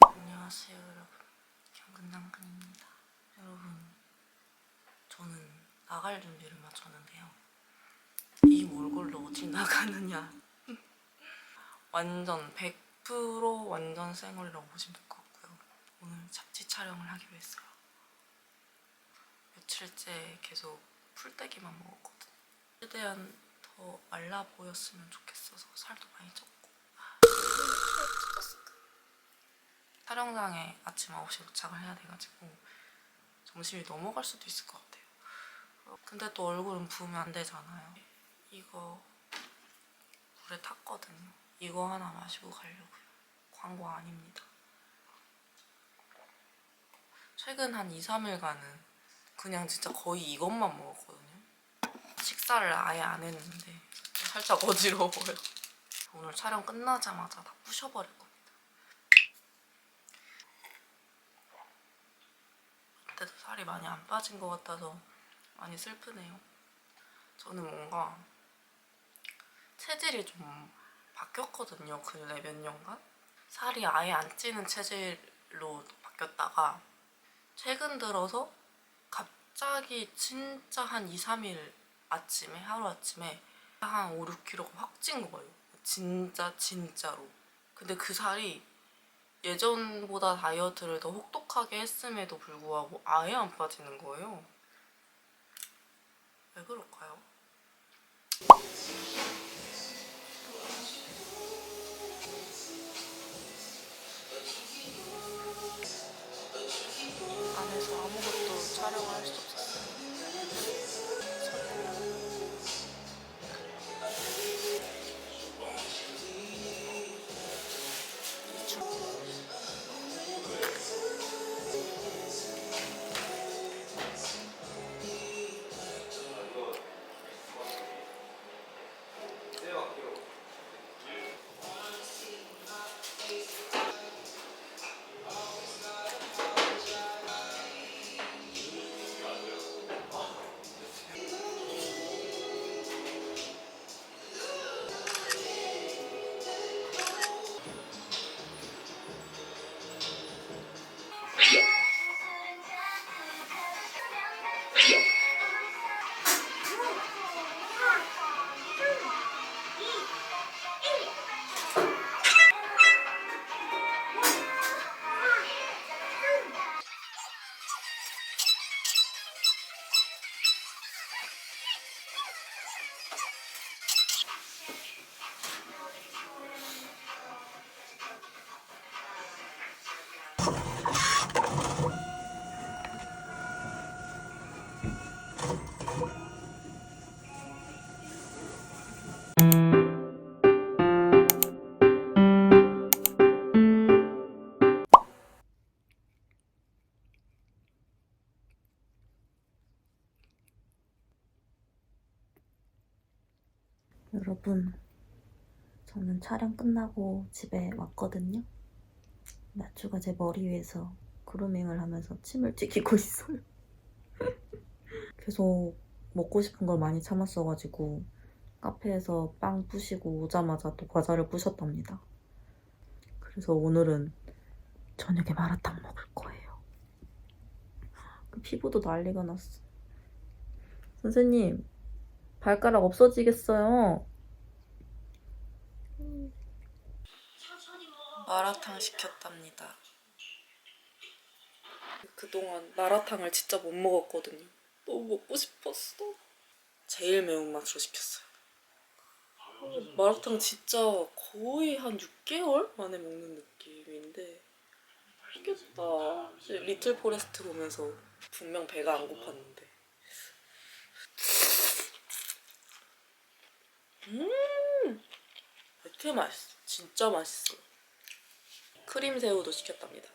안녕하세요 여러분. 경근당근입니다. 여러분 저는 나갈 준비를 마쳤는데요. 이 몰골로 어디 나가느냐? 완전 100% 완전 생얼이라고 보시면 될 것 같고요 오늘 잡지 촬영을 하기로 했어요 며칠째 계속 풀떼기만 먹었거든요 최대한 더 말라 보였으면 좋겠어서 살도 많이 쪘고 촬영장에 아침 9시에 도착을 해야 돼가지고 점심이 넘어갈 수도 있을 것 같아요. 근데 또 얼굴은 부으면 안 되잖아요. 이거 물에 탔거든요. 이거 하나 마시고 가려고요. 광고 아닙니다. 최근 한 2, 3일간은 그냥 진짜 거의 이것만 먹었거든요. 식사를 아예 안 했는데 살짝 어지러워요. 오늘 촬영 끝나자마자 다 부셔버릴 겁니다. 그때도 살이 많이 안 빠진 것 같아서 많이 슬프네요. 저는 뭔가 체질이 좀 바뀌었거든요. 근래 몇 년간. 살이 아예 안 찌는 체질로 바뀌었다가 최근 들어서 갑자기 진짜 한 2, 3일 아침에 하루 아침에 한 5, 6kg가 확 찐 거예요. 진짜 진짜로. 근데 그 살이 예전보다 다이어트를 더 혹독하게 했음에도 불구하고 아예 안 빠지는 거예요. 왜 그럴까요? 여러분, 저는 촬영 끝나고 집에 왔거든요. 나추가 제 머리 위에서 그루밍을 하면서 침을 튀기고 있어요. 계속 먹고 싶은 걸 많이 참았어가지고 카페에서 빵 부시고 오자마자 또 과자를 부셨답니다. 그래서 오늘은 저녁에 마라탕 먹을 거예요. 그 피부도 난리가 났어. 선생님, 발가락 없어지겠어요. 마라탕 시켰답니다. 그동안 마라탕을 진짜 못 먹었거든요. 너무 먹고 싶었어. 제일 매운맛으로 시켰어요. 마라탕 진짜 거의 한 6개월 만에 먹는 느낌인데 맛있겠다. 리틀 포레스트 보면서 분명 배가 안 고팠는데 음! 왜 이렇게 맛있어? 진짜 맛있어. 크림 새우도 시켰답니다.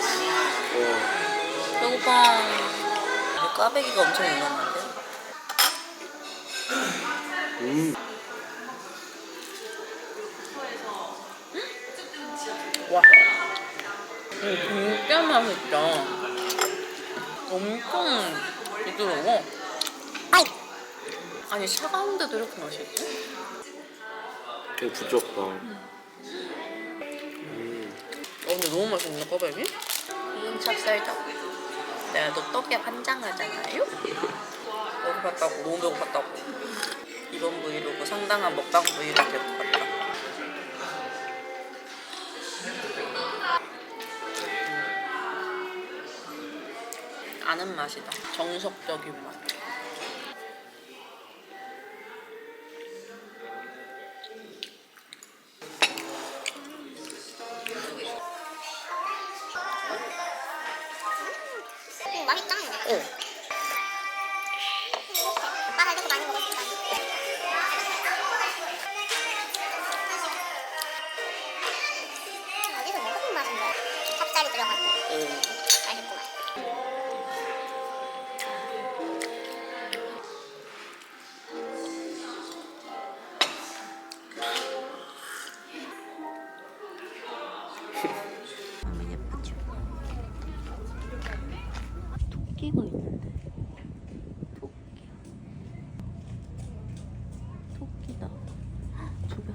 어. 오. 배고파. 까베기가 엄청 유명한데? 음. 와. 음, 진짜 맛있다. 엄청 부드러워. 아니, 차가운데도 이렇게 맛있지? 되게 부드럽다. 음. 근데 너무 맛있네 꽈배기. 이건 찹쌀떡. 내가 또 떡에 환장하잖아요. 배고팠다고 너무 배고팠다고. 이번 브이로그 상당한 먹방 브이로그 될것 같다. 음. 아는 맛이다. 정석적인 맛.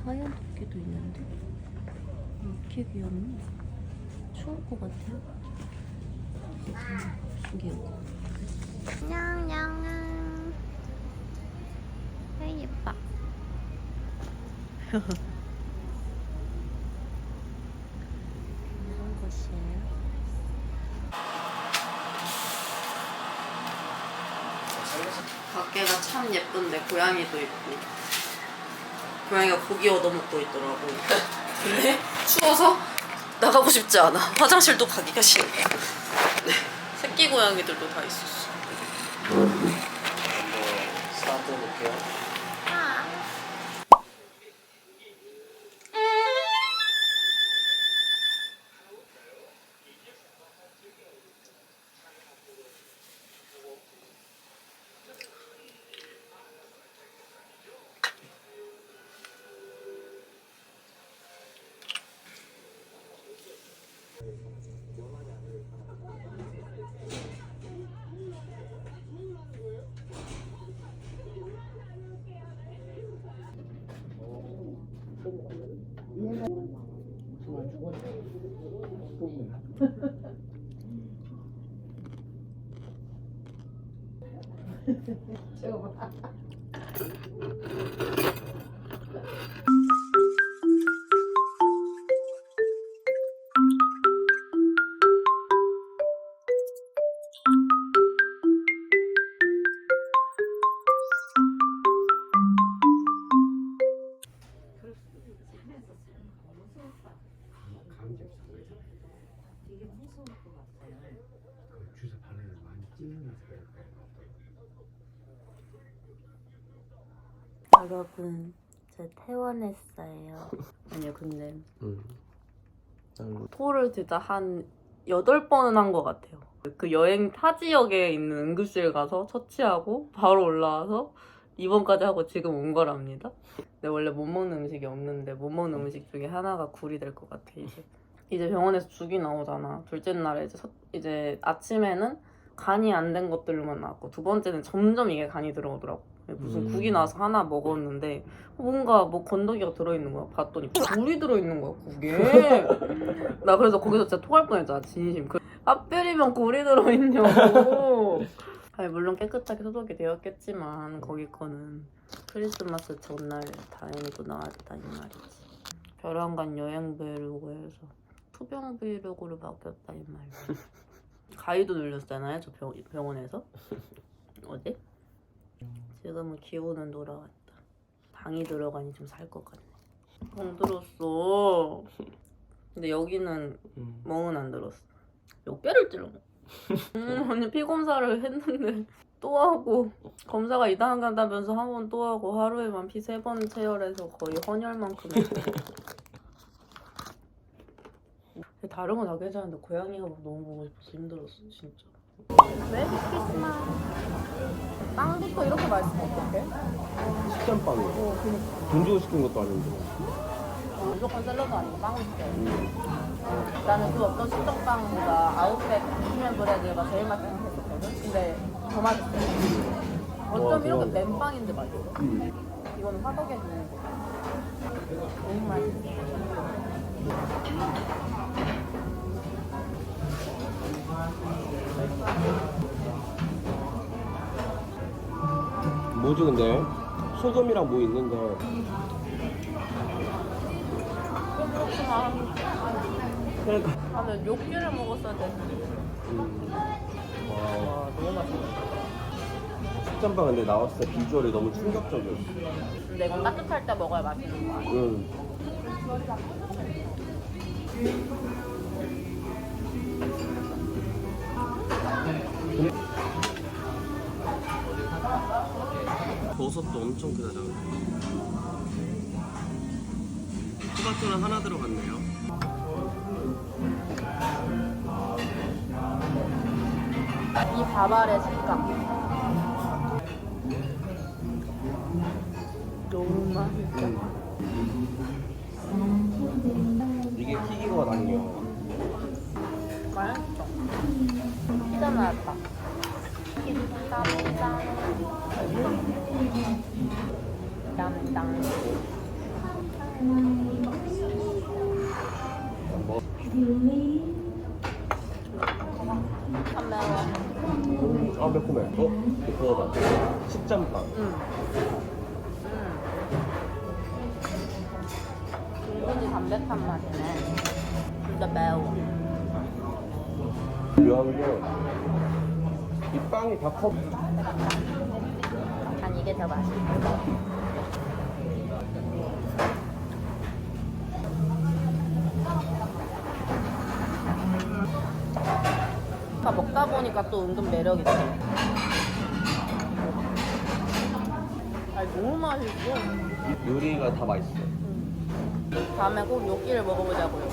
하얀 토끼도 있는데? 이렇게 귀엽네 추울 것 같아요. 귀여워 냥냥 왜 예뻐. 이런 곳이에요? 밖에가 참 예쁜데 고양이도 있고 고양이가 고기 얻어먹고 있더라고. 근데 추워서? 나가고 싶지 않아. 화장실도 가기가 싫어 네. 새끼 고양이들도 다 있었어 주사 근데 음. 난 토를 진짜 한 8번은 한 것 같아요. 그 여행 타 지역에 있는 응급실 가서 처치하고 바로 올라와서 입원까지 하고 지금 온 거랍니다. 근데 원래 못 먹는 음식이 없는데 못 먹는 음식 중에 하나가 굴이 될 것 같아 이제. 이제 병원에서 죽이 나오잖아. 둘째 날에 이제, 첫- 이제 아침에는 간이 안 된 것들로만 나왔고 두 번째는 점점 이게 간이 들어오더라고. 무슨 음. 국이 나와서 하나 먹었는데 뭔가 뭐 건더기가 들어있는 거야. 봤더니 굴이 들어있는 거야 국에. 나 그래서 거기서 진짜 토할 뻔했잖아 진심. 그 하필이면 굴이 들어있냐고. 아니 물론 깨끗하게 소독이 되었겠지만 거기 거는 크리스마스 전날 다행히도 나왔다 이 말이지. 벼랑간 여행 브이로그에서 투병 브이로그로 바뀌었다 이 말이야. 가위도 눌렸잖아요 저 병, 병원에서 어제. 지금은 기온은 돌아왔다. 당이 들어가니 좀 살 것 같네. 멍 들었어. 근데 여기는 음. 멍은 안 들었어. 몇 개를 찔러. 음, 언니 피 검사를 했는데 또 하고 검사가 이상하다면서 한 번 또 하고 하루에만 피 세 번 채열해서 거의 헌혈만큼 했고. 다른 건 다 괜찮은데 고양이가 막 너무 보고 싶어서 힘들었어 진짜. 메리 크리스마스. 빵부터 이렇게 맛있으면 어떡해? 식전빵이야. 어, 그니까. 돈 주고 시킨 것도 아닌데. 무조건 샐러드 아니고 빵을 시켜요. 음. 나는 그 어떤 식전빵보다 아웃백 프리미엄 브레드가 제일 맛있게 생각했었거든? 근데 더 맛있어. 어쩜 와, 이렇게 대박이다. 맨빵인데 맛있어? 음. 이거는 화덕에 주는 거. 너무 맛있어. 뭐지 근데? 소금이랑 뭐 있는데. 그러니까 나는 욕기를 먹었어야 되는데. 음. 와 와, 너무 맛있어. 식전빵 근데 나왔을 때 비주얼이 너무 충격적이었어 근데 이건 따뜻할 때 먹어야 맛있는 거야. 응. 버섯도 엄청 크다 토마토는 하나 들어갔네요 이 밥알의 식감. 너무 맛있어. 이게 튀기거가 아니에요 맛있어. 피자 나왔다. 땀땀. 땀땀. 뭐안 매워. 아 매콤해 어? 그거다 식전빵 응. 응. 은근히 담백한 맛이네. 근데 매워. 묘한 게이 빵이 다 커. 난 이게 더 맛있어. 아까 먹다 보니까 또 은근 매력 있어. 아니 너무 맛있어. 요리가 다 맛있어 다음에 꼭 요끼를 먹어보자고요.